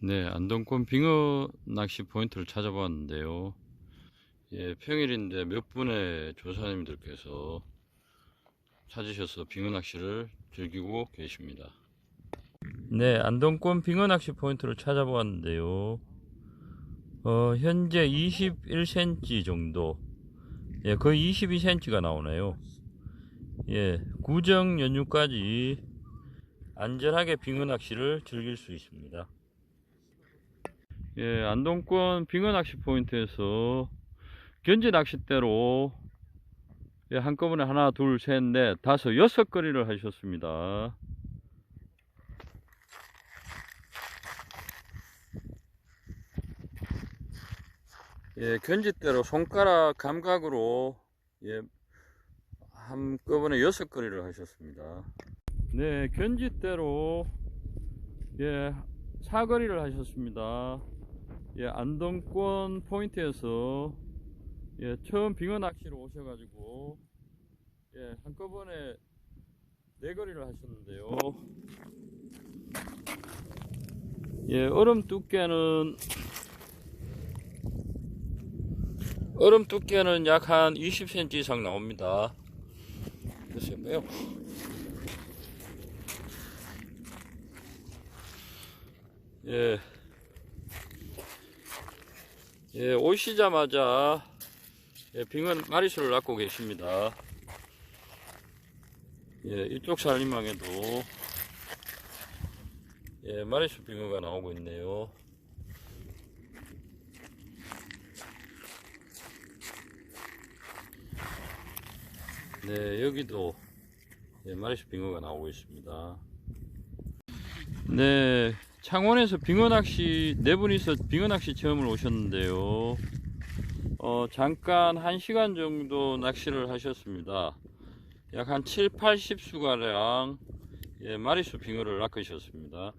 네, 안동권 빙어 낚시 포인트를 찾아봤는데요. 예, 평일인데 몇 분의 조사님들께서 찾으셔서 빙어 낚시를 즐기고 계십니다. 네, 안동권 빙어 낚시 포인트를 찾아보았는데요. 어, 현재 21cm 정도, 예, 거의 22cm가 나오네요. 예, 구정 연휴까지 안전하게 빙어 낚시를 즐길 수 있습니다. 예, 안동권 빙어 낚시 포인트에서 견제 낚싯대로 예, 한꺼번에 하나, 둘, 셋, 넷, 다섯, 여섯 거리를 하셨습니다. 예, 견지대로 손가락 감각으로 예, 한꺼번에 여섯 거리를 하셨습니다. 네, 견지대로 예, 사거리를 하셨습니다. 예, 안동권 포인트에서 예, 처음 빙어 낚시로 오셔가지고 예, 한꺼번에 네 거리를 하셨는데요. 예, 얼음 두께는 얼음 두께는 약 한 20cm 이상 나옵니다. 글쎄요, 뭐요? 예. 예, 오시자마자 예, 빙어 마리수를 낳고 계십니다. 예, 이쪽 살림망에도 예, 마리수 빙어가 나오고 있네요. 네, 여기도 예, 마리수 빙어가 나오고 있습니다. 네, 창원에서 빙어 낚시 네 분이서 빙어 낚시 체험을 오셨는데요. 어, 잠깐 한 시간 정도 낚시를 하셨습니다. 약 한 7, 80수가량 예, 마리수 빙어를 낚으셨습니다.